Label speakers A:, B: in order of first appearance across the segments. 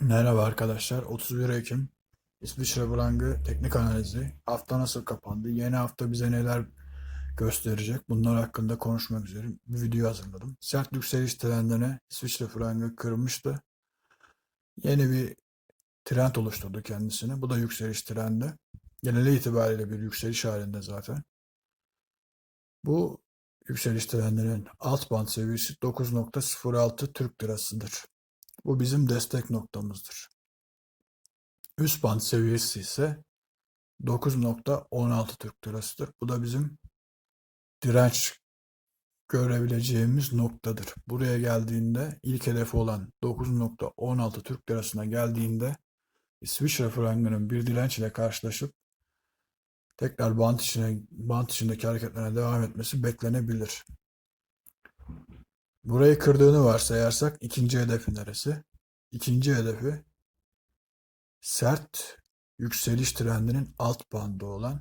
A: Merhaba arkadaşlar. 31 Ekim İsviçre Brangı teknik analizi. Hafta nasıl kapandı? Yeni hafta bize neler gösterecek? Bunlar hakkında konuşmak üzere bir video hazırladım. Sert yükseliş trendine İsviçre Frangı kırmıştı. Yeni bir trend oluşturdu kendisine. Bu da yükseliş trendi. Geneli itibariyle bir yükseliş halinde zaten. Bu yükseliş trendinin alt band seviyesi 9.06 Türk lirasıdır. Bu bizim destek noktamızdır. Üst band seviyesi ise 9.16 Türk lirasıdır. Bu da bizim direnç görebileceğimiz noktadır. Buraya geldiğinde ilk hedefi olan 9.16 Türk lirasına geldiğinde İsviçre frangının bir direnç ile karşılaşıp tekrar bant içine bant içindeki hareketlerine devam etmesi beklenebilir. Burayı kırdığını varsayarsak ikinci hedefi neresi? İkinci hedefi sert yükseliş trendinin alt bandı olan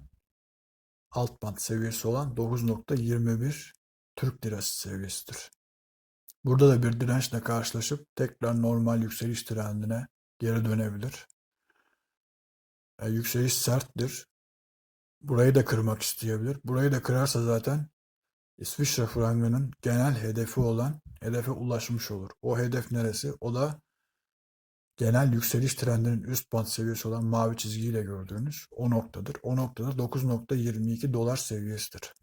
A: alt band seviyesi olan 9.21 Türk lirası seviyesidir. Burada da bir dirençle karşılaşıp tekrar normal yükseliş trendine geri dönebilir. E, yükseliş serttir. Burayı da kırmak isteyebilir. Burayı da kırarsa zaten İsviçre frangının genel hedefi olan hedefe ulaşmış olur. O hedef neresi? O da genel yükseliş trendinin üst band seviyesi olan mavi çizgiyle gördüğünüz o noktadır. O noktada 9.22 dolar seviyesidir.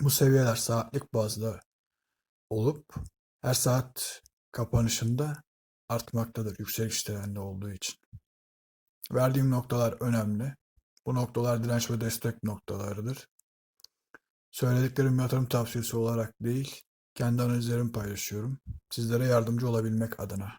A: Bu seviyeler saatlik bazda olup her saat kapanışında artmaktadır yükseliş trendi olduğu için. Verdiğim noktalar önemli. Bu noktalar direnç ve destek noktalarıdır. Söylediklerim yatırım tavsiyesi olarak değil, kendi analizlerimi paylaşıyorum. Sizlere yardımcı olabilmek adına.